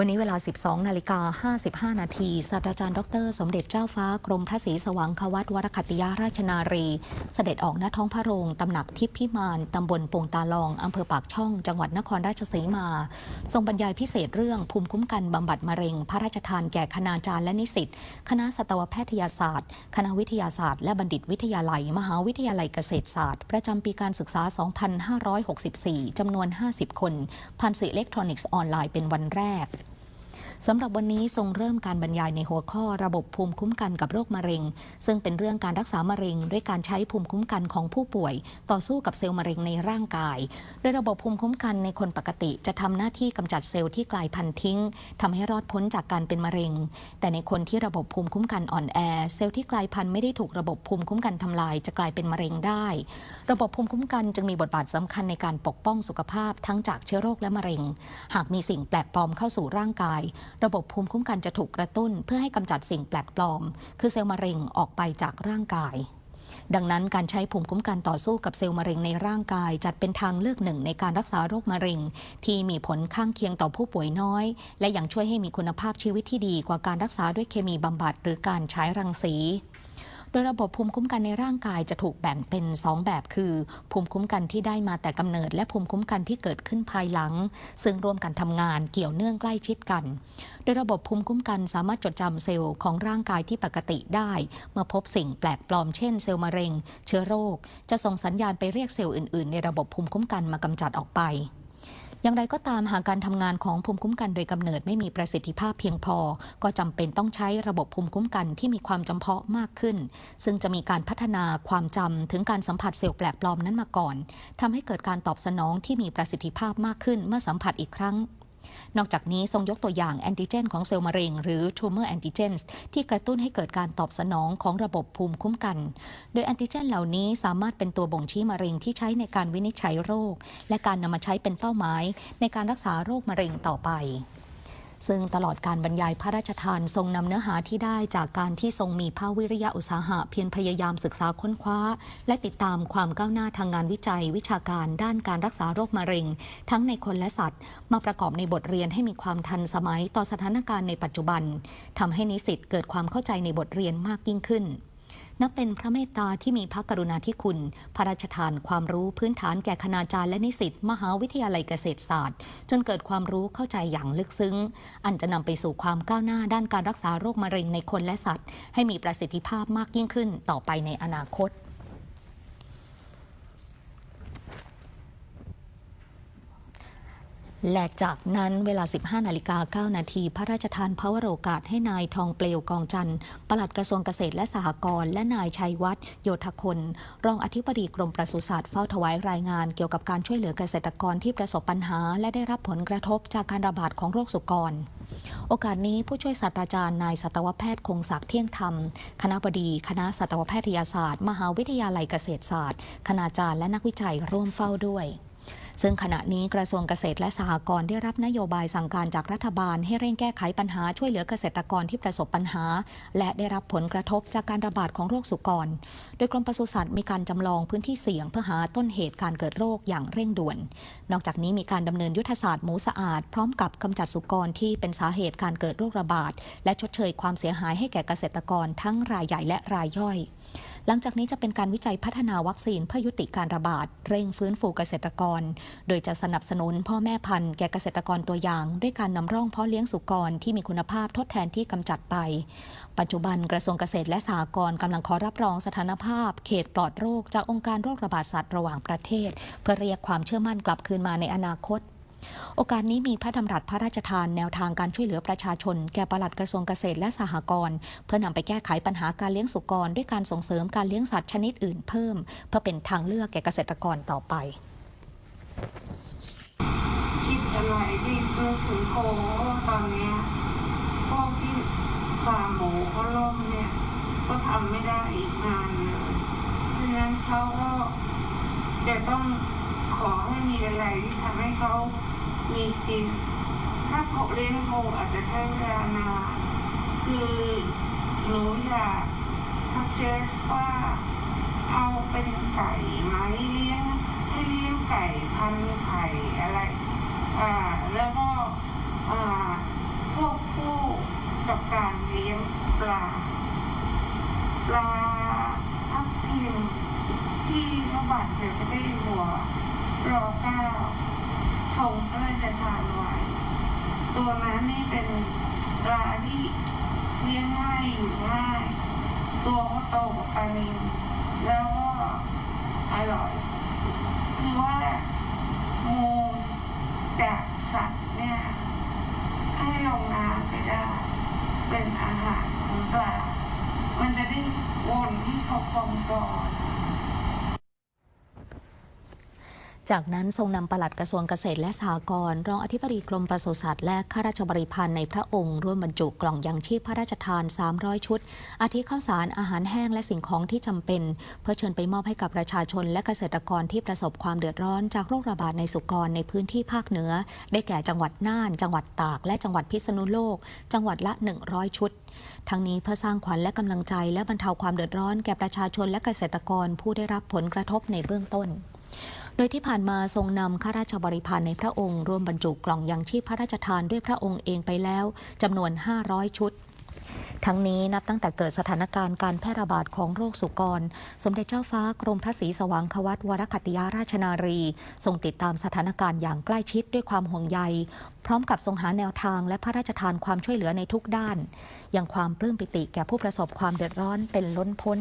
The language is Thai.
วันนี้เวลา 12 นาฬิกา 55 นาทีศาสตราจารย์ดร สมเด็จเจ้าฟ้ากรมพระศรีสว่างควัตวรคติยาราชนารี เสด็จออกหน้าท้องพระโรงตำหนักทิพพิมานตำบลปงตาลองอำเภอปากช่อง จังหวัดนครราชสีมา ทรงบรรยายพิเศษเรื่องภูมิคุ้มกันบำบัดมะเร็ง พระราชทานแก่คณาจารย์และนิสิตคณะสัตวแพทยศาสตร์ คณะวิทยาศาสตร์ และบัณฑิตวิทยาลัย มหาวิทยาลัยเกษตรศาสตร์ ประจำปีการศึกษา 2564จำนวน 50 คนผ่านสื่ออิเล็กทรอนิกส์ออนไลน์เป็นวันแรก สำหรับวันนี้ทรงเริ่มการบรรยายในหัวข้อระบบภูมิคุ้มกันกับโรคมะเร็ง ซึ่งเป็นเรื่องการรักษามะเร็ง ด้วยการใช้ภูมิคุ้มกันของผู้ป่วย ต่อสู้กับเซลล์มะเร็งในร่างกาย โดยระบบภูมิคุ้มกันในคนปกติจะทำหน้าที่กำจัดเซลล์ที่กลายพันธุ์ทิ้งทำให้รอดพ้นจากการเป็นมะเร็ง แต่ในคนที่ระบบภูมิคุ้มกันอ่อนแอ เซลล์ที่กลายพันธุ์ไม่ได้ถูกระบบภูมิคุ้มกันทำลายจะกลายเป็นมะเร็งได้ ระบบภูมิคุ้มกันจึงมีบทบาทสำคัญในการปกป้องสุขภาพทั้งจากเชื้อโรคและมะเร็ง หากมีสิ่งแปลกปลอมเข้าสู่ร่างกายระบบภูมิคุ้มกันจะถูกกระตุ้น เพื่อให้กำจัดสิ่งแปลกปลอม คือเซลล์มะเร็งออกไปจากร่างกาย ดังนั้นการใช้ภูมิคุ้มกันต่อสู้กับเซลล์มะเร็งในร่างกาย จัดเป็นทางเลือกหนึ่งในการรักษาโรคมะเร็ง ที่มีผลข้างเคียงต่อผู้ป่วยน้อย และยังช่วยให้มีคุณภาพชีวิตที่ดีกว่าการรักษาด้วยเคมีบำบัดหรือการใช้รังสี โดยระบบภูมิคุ้มกันในร่างกายจะถูกแบ่งเป็น 2 แบบคือ ภูมิคุ้มกันที่ได้มาแต่กำเนิด และภูมิคุ้มกันที่เกิดขึ้นภายหลัง ซึ่งร่วมกันทำงานเกี่ยวเนื่องใกล้ชิดกัน โดยระบบภูมิคุ้มกันสามารถจดจำเซลล์ของร่างกายที่ปกติได้ เมื่อพบสิ่งแปลกปลอมเช่นเซลล์มะเร็ง เชื้อโรค จะส่งสัญญาณไปเรียกเซลล์อื่นๆ ในระบบภูมิคุ้มกันมากำจัดออกไป อย่างไรก็ตามหากการทำงานของภูมิคุ้มกันโดยกำเนิดไม่มีประสิทธิภาพเพียงพอ ก็จำเป็นต้องใช้ระบบภูมิคุ้มกันที่มีความจำเพาะมากขึ้น ซึ่งจะมีการพัฒนาความจำถึงการสัมผัสเซลล์แปลกปลอมนั้นมาก่อนทำให้เกิดการตอบสนองที่มีประสิทธิภาพมากขึ้นเมื่อสัมผัสอีกครั้ง นอกจากนี้ทรงยกตัวอย่างแอนติเจนของเซลล์มะเร็ง หรือ tumor antigens ที่กระตุ้นให้เกิดการตอบสนองของระบบภูมิคุ้มกัน โดยแอนติเจนเหล่านี้สามารถเป็นตัวบ่งชี้มะเร็งที่ใช้ในการวินิจฉัยโรค และการนำมาใช้เป็นเป้าหมายในการรักษาโรคมะเร็งต่อไป ซึ่งตลอดการบรรยายพระราชทานทรงนำเนื้อหาที่ได้จากการที่ทรงมีภาวิริยะอุตสาหะเพียรพยายามศึกษาค้นคว้า และติดตามความก้าวหน้าทางงานวิจัย วิชาการด้านการรักษาโรคมะเร็ง ทั้งในคนและสัตว์ มาประกอบในบทเรียนให้มีความทันสมัยต่อสถานการณ์ในปัจจุบันทำให้นิสิตเกิดความเข้าใจในบทเรียนมากยิ่งขึ้น นับเป็นพระเมตตาที่มีพระกรุณาธิคุณ พระราชทานความรู้พื้นฐานแก่คณาจารย์และนิสิตมหาวิทยาลัยเกษตรศาสตร์ จนเกิดความรู้เข้าใจอย่างลึกซึ้ง อันจะนำไปสู่ความก้าวหน้าด้านการรักษาโรคมะเร็งในคนและสัตว์ ให้มีประสิทธิภาพมากยิ่งขึ้นต่อไปในอนาคต และจากนั้นเวลา 15 นาฬิกา 9 นาที พระราชทานพระวโรกาสให้นายทองเปลวกองจันทร์ปลัดกระทรวงเกษตรและสหกรณ์และนายชัยวัฒน์โยธคน รองอธิบดีกรมปศุสัตว์เฝ้าถวายรายงานเกี่ยวกับการช่วยเหลือเกษตรกรที่ประสบปัญหา และได้รับผลกระทบจากการระบาดของโรคสุกร โอกาสนี้ผู้ช่วยศาสตราจารย์นายสัตวแพทย์คงศักดิ์เที่ยงธรรม คณะบดีคณะสัตวแพทยศาสตร์ มหาวิทยาลัยเกษตรศาสตร์ คณาจารย์และนักวิจัยร่วมเฝ้าด้วย ซึ่งขณะนี้กระทรวงเกษตรและสหกรณ์ได้รับนโยบายสั่งการจากรัฐบาล ให้เร่งแก้ไขปัญหาช่วยเหลือเกษตรกรที่ประสบปัญหา และได้รับผลกระทบจากการระบาดของโรคสุกร โดยกรมปศุสัตว์มีการจำลองพื้นที่เสี่ยงเพื่อหาต้นเหตุการเกิดโรคอย่างเร่งด่วน นอกจากนี้มีการดำเนินยุทธศาสตร์หมูสะอาด พร้อมกับกำจัดสุกรที่เป็นสาเหตุการเกิดโรคระบาด และชดเชยความเสียหายให้แก่เกษตรกรทั้งรายใหญ่และรายย่อย หลังจากนี้จะเป็นการวิจัยพัฒนาวัคซีนเพื่อยุติการระบาด เร่งฟื้นฟูเกษตรกร โดยจะสนับสนุนพ่อแม่พันธุ์แก่เกษตรกรตัวอย่าง ด้วยการนำร่องเพาะเลี้ยงสุกรที่มีคุณภาพทดแทนที่กำจัดไป ปัจจุบันกระทรวงเกษตรและสหกรณ์กำลังขอรับรองสถานภาพ เขตปลอดโรคจากองค์การโรคระบาดสัตว์ระหว่างประเทศ เพื่อเรียกความเชื่อมั่นกลับคืนมาในอนาคต โอกาสนี้มีพระดำรัสพระราชทานแนวทางการช่วยเหลือประชาชน แก่ปลัดกระทรวงเกษตรและสหกรณ์เพื่อนำไปแก้ไขปัญหาการเลี้ยงสุกร ด้วยการส่งเสริมการเลี้ยงสัตว์ชนิดอื่นเพิ่ม เพื่อเป็นทางเลือกแก่เกษตรกรต่อไปคิดอะไรที่นึกถึงโคตอนนี้พวกที่ฟาร์มหมูเขาล่มเนี่ยก็ทำไม่ได้อีกนานเลยเพราะฉะนั้นเขาก็จะต้อง ขอให้มีอะไรที่ทำให้เขามีกิน ถ้าเขาเลี้ยงโคอาจจะใช้เวลานานคือหนูอยากทักเจสว่าเอาเป็นไก่ไหมเลี้ยงให้เลี้ยงไก่พันไข่อะไร อ่า แล้วก็อ่ากับการเลี้ยงปลาปลาทับทิมที่พระบาทสมเด็จพระเจ้าอยู่หัว รอเก้าทรงพระราชทานไว้ ตัวนั้นนี่เป็นปลาที่เลี้ยงง่ายอยู่ง่าย ตัวก็โตกว่าปลานิลแล้วก็อร่อย คือว่ามูจากสัตว์เนี่ยให้ลงน้ำไปได้ เป็นอาหารของปลา มันจะได้วนที่เขากองกอน จากนั้นทรงนำปลัดกระทรวงเกษตรและสหกรณ์รองอธิบดีกรมปศุสัตว์และข้าราชบริพารในพระองค์ ร่วมบรรจุกล่องยังชีพพระราชทาน 300 ชุด อาทิข้าวสารอาหารแห้งและสิ่งของที่จำเป็น เพื่อเชิญไปมอบให้กับประชาชนและเกษตรกรที่ประสบความเดือดร้อนจากโรคระบาดในสุกรในพื้นที่ภาคเหนือ ได้แก่จังหวัดน่าน จังหวัดตาก และจังหวัดพิษณุโลก จังหวัดละ 100 ชุด ทั้งนี้เพื่อสร้างขวัญและกำลังใจและบรรเทาความเดือดร้อนแก่ประชาชนและเกษตรกรผู้ได้รับผลกระทบในเบื้องต้น โดยที่ผ่านมาทรงนำข้าราชบริพารในพระองค์ร่วมบรรจุกล่องยังชีพพระราชทานด้วยพระองค์เองไปแล้วจำนวน 500 ชุดทั้งนี้นับตั้งแต่เกิดสถานการณ์การแพร่ระบาดของโรคสุกร สมเด็จเจ้าฟ้ากรมพระศรีสว่างควัตวรคัตยาราชนารีทรงติดตามสถานการณ์อย่างใกล้ชิดด้วยความห่วงใย พร้อมกับทรงหาแนวทางและพระราชทานความช่วยเหลือในทุกด้านยังความปลื้มปิติแก่ผู้ประสบความเดือดร้อนเป็นล้นพ้น